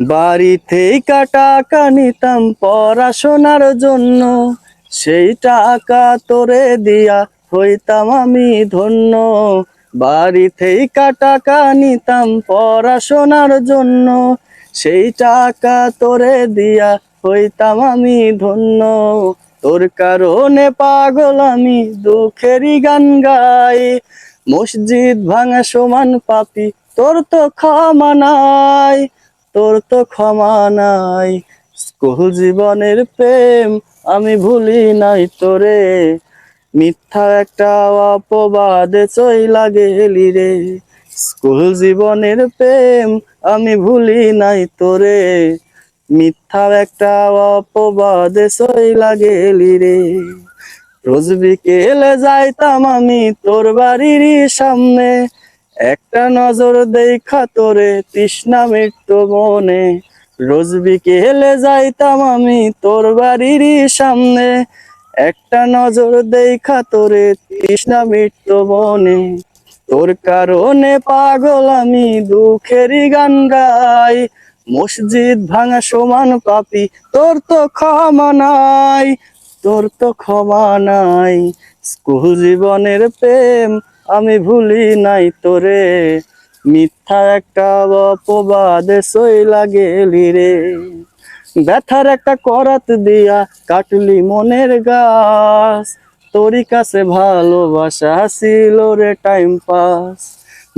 বাড়িতে টাকা নিতাম পড়াশোনার জন্য। সেই টাকা তোরে দিয়া হইতাম আমি ধন্য। বাড়িতে টাকা নিতাম পড়াশোনার জন্য। সেই টাকা তোরে দিয়া হইতাম আমি ধন্য। তোর কারণে পাগল আমি দুঃখেরই গান গাই। মসজিদ ভাঙা সমান পাপি, তোর তো ক্ষমা নাই। তোর তো ক্ষমা নাই। স্কুল জীবনের প্রেম আমি ভুলি নাই তোরে। মিথ্যা একটা অপবাদে চইলা গেলি রে। স্কুল জীবনের প্রেম আমি ভুলি নাই তোরে। মিথ্যা একটা অপবাদে চইলা গেলি রে। রোজ বিকেলে যাইতাম আমি তোর বাড়ির সামনে। একটা নজর দেখা তোরে, তৃষ্ণা মৃত্যু মনে। রোজ বিকেলে যাইতাম আমি তোর বাড়ির সামনে। একটা নজর দেখা তোরে, তৃষ্ণা মৃত্যু মনে। তোর কারণে পাগল আমি দুঃখেরই গান গাই। মসজিদ ভাঙা সমান পাপি, তোর তো ক্ষমা নাই। তোর তো ক্ষমা নাই। স্কুল জীবনের প্রেম আমি ভুলি নাই তোরে। মিথ্যা একটা অপবাদে সই গেলি রে। ব্যথার একটা করাত দিয়া কাটলি মনের গাছ। তোরই কাছে ভালোবাসা ছিল রে টাইম পাস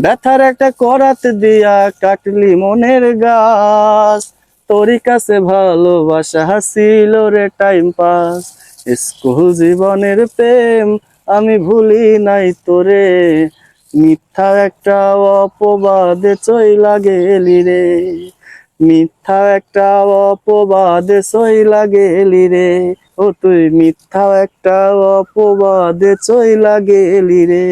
ব্যথার একটা করাত দিয়া কাটলি মনের গাছ। তোরই কাছে ভালোবাসা ছিল রে টাইম পাস স্কুল জীবনের প্রেম আমি ভুলি নাই তোরে। মিথ্যা একটা অপবাদে চই লাগে রে। মিথ্যা একটা অপবাদে চইলা লাগে রে। ও তুই মিথ্যা একটা অপবাদে চইলা লাগে রে।